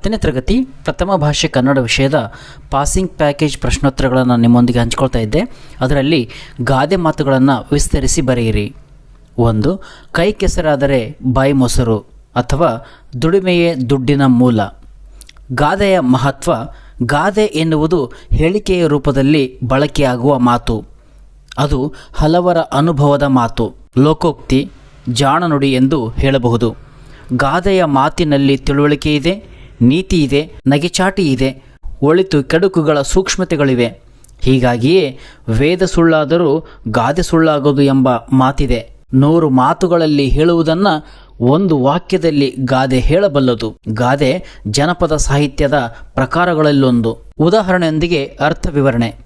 ಹತ್ತನೇ ತರಗತಿ ಪ್ರಥಮ ಭಾಷೆ ಕನ್ನಡ ವಿಷಯದ ಪಾಸಿಂಗ್ ಪ್ಯಾಕೇಜ್ ಪ್ರಶ್ನೋತ್ತರಗಳನ್ನು ನಿಮ್ಮೊಂದಿಗೆ ಹಂಚಿಕೊಳ್ತಾ ಇದ್ದೆ. ಅದರಲ್ಲಿ ಗಾದೆ ಮಾತುಗಳನ್ನು ವಿಸ್ತರಿಸಿ ಬರೆಯಿರಿ. ಒಂದು, ಕೈ ಕೆಸರಾದರೆ ಬಾಯಿ ಮೊಸರು ಅಥವಾ ದುಡಿಮೆಯೇ ದುಡ್ಡಿನ ಮೂಲ. ಗಾದೆಯ ಮಹತ್ವ, ಗಾದೆ ಎನ್ನುವುದು ಹೇಳಿಕೆಯ ರೂಪದಲ್ಲಿ ಬಳಕೆಯಾಗುವ ಮಾತು. ಅದು ಹಲವರ ಅನುಭವದ ಮಾತು. ಲೋಕೋಕ್ತಿ, ಜಾಣನುಡಿ ಎಂದು ಹೇಳಬಹುದು. ಗಾದೆಯ ಮಾತಿನಲ್ಲಿ ತಿಳುವಳಿಕೆ ಇದೆ ನೀತಿ ಇದೆ, ನಗೆಚಾಟಿ ಇದೆ, ಒಳಿತು ಕೆಡುಕುಗಳ ಸೂಕ್ಷ್ಮತೆಗಳಿವೆ. ಹೀಗಾಗಿಯೇ ವೇದ ಸುಳ್ಳಾದರೂ ಗಾದೆ ಸುಳ್ಳಾಗೋದು ಎಂಬ ಮಾತಿದೆ. ನೂರು ಮಾತುಗಳಲ್ಲಿ ಹೇಳುವುದನ್ನು ಒಂದು ವಾಕ್ಯದಲ್ಲಿ ಗಾದೆ ಹೇಳಬಲ್ಲದು. ಗಾದೆ ಜನಪದ ಸಾಹಿತ್ಯದ ಪ್ರಕಾರಗಳಲ್ಲೊಂದು. ಉದಾಹರಣೆಯೊಂದಿಗೆ ಅರ್ಥ ವಿವರಣೆ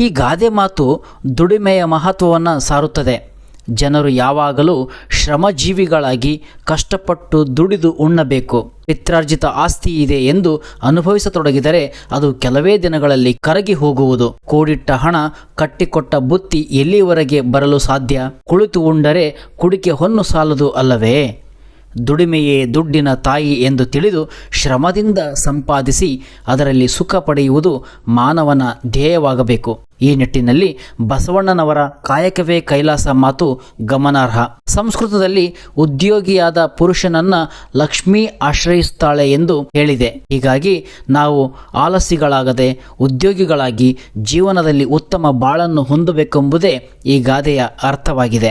ಈ ಗಾದೆ ಮಾತು ದುಡಿಮೆಯ ಮಹತ್ವವನ್ನು ಸಾರುತ್ತದೆ. ಜನರು ಯಾವಾಗಲೂ ಶ್ರಮಜೀವಿಗಳಾಗಿ ಕಷ್ಟಪಟ್ಟು ದುಡಿದು ಉಣ್ಣಬೇಕು. ಪಿತ್ರಾರ್ಜಿತ ಆಸ್ತಿ ಇದೆ ಎಂದು ಅನುಭವಿಸತೊಡಗಿದರೆ ಅದು ಕೆಲವೇ ದಿನಗಳಲ್ಲಿ ಕರಗಿ ಹೋಗುವುದು. ಕೂಡಿಟ್ಟ ಹಣ, ಕಟ್ಟಿಕೊಟ್ಟ ಬುತ್ತಿ ಎಲ್ಲಿವರೆಗೆ ಬರಲು ಸಾಧ್ಯ? ಕುಳಿತು ಉಂಡರೆ ಕುಡಿಕೆ ಹೊನ್ನು ಸಾಲದು ಅಲ್ಲವೇ? ದುಡಿಮೆಯೇ ದುಡ್ಡಿನ ತಾಯಿ ಎಂದು ತಿಳಿದು ಶ್ರಮದಿಂದ ಸಂಪಾದಿಸಿ ಅದರಲ್ಲಿ ಸುಖ ಪಡೆಯುವುದು ಮಾನವನ ಧ್ಯೇಯವಾಗಬೇಕು. ಈ ನಿಟ್ಟಿನಲ್ಲಿ ಬಸವಣ್ಣನವರ ಕಾಯಕವೇ ಕೈಲಾಸ ಮಾತು ಗಮನಾರ್ಹ. ಸಂಸ್ಕೃತದಲ್ಲಿ ಉದ್ಯೋಗಿಯಾದ ಪುರುಷನನ್ನ ಲಕ್ಷ್ಮಿ ಆಶ್ರಯಿಸುತ್ತಾಳೆ ಎಂದು ಹೇಳಿದೆ. ಹೀಗಾಗಿ ನಾವು ಆಲಸಿಗಳಾಗದೆ ಉದ್ಯೋಗಿಗಳಾಗಿ ಜೀವನದಲ್ಲಿ ಉತ್ತಮ ಬಾಳನ್ನು ಹೊಂದಬೇಕೆಂಬುದೇ ಈ ಗಾದೆಯ ಅರ್ಥವಾಗಿದೆ.